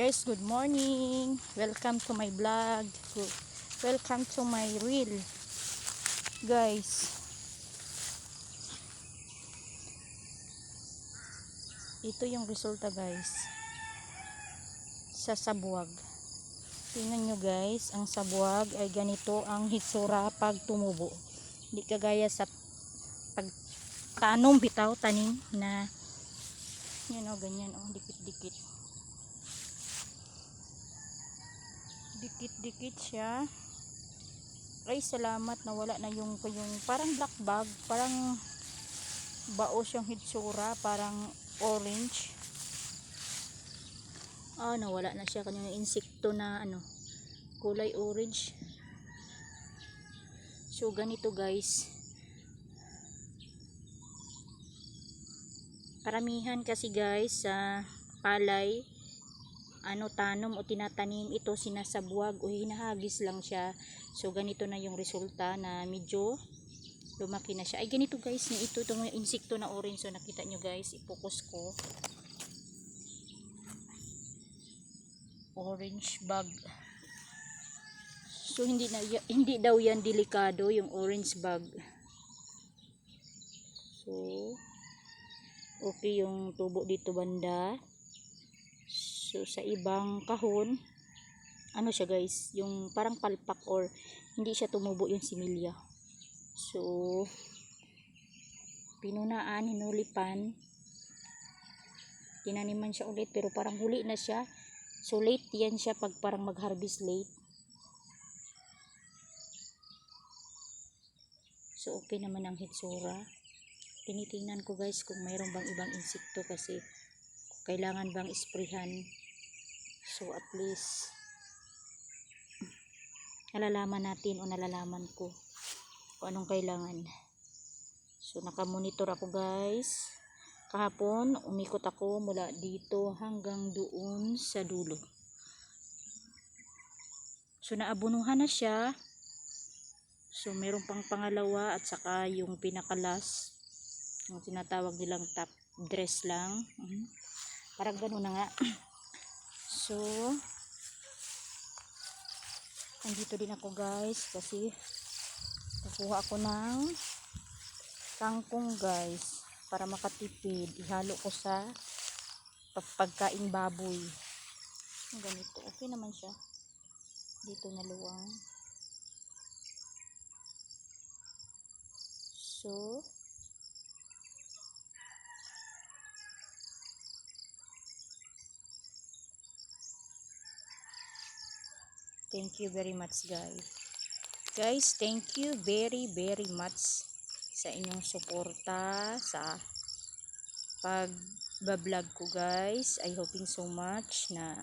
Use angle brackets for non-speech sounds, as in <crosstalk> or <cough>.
Guys, good morning. Welcome to my vlog. Welcome to my reel. Guys. Ito yung resulta guys. Sa sabuag. Tingnan nyo guys, ang sabuag ay ganito ang hitsura pag tumubo. Hindi kagaya sa pagtanom bitaw, tanim na yun o, ganyan o, dikit-dikit. Dikit-dikit siya. Ay salamat. Na wala na yung, yung parang black bag. Parang bao siyang hitsura. Parang orange. Ah nawala na siya. Kanyang insekto na ano kulay orange. So ganito guys. Karamihan kasi guys sa palay ano tanom o tinatanim ito sinasabuag o hinahagis lang siya. So ganito na yung resulta na medyo lumaki na siya. Ay ganito guys na ito itong insekto na orange. So nakita nyo guys ipokus ko. Orange bug so hindi na hindi daw yan delikado yung orange bug so okay yung tubo dito banda So, sa ibang kahon, ano siya guys, yung parang palpak or hindi siya tumubo yung similya. So, pinunaan, hinulipan, tinaniman siya ulit pero parang huli na siya. So, late yan siya pag parang mag-harvest late. So, okay naman ang hitsura. Tinitingnan ko guys kung mayroon bang ibang insekto kasi kailangan bang isprihan so at least nalalaman natin o nalalaman ko kung anong kailangan. So nakamonitor ako guys. Kahapon umikot ako mula dito hanggang doon sa dulo. So naabunuhan na siya. So meron pang pangalawa at saka yung pinakalas yung tinatawag nilang top dress lang. -huh parang ganun na nga <clears throat> so andito din ako guys kasi kukuha ako ng kangkong guys para makatipid. Ihalo ko sa pagkain baboy. Ganito. Okay naman siya. Dito na luwang. So Thank you very much guys. Guys, thank you very very much sa inyong suporta sa pag-vlog ko guys. I hoping so much na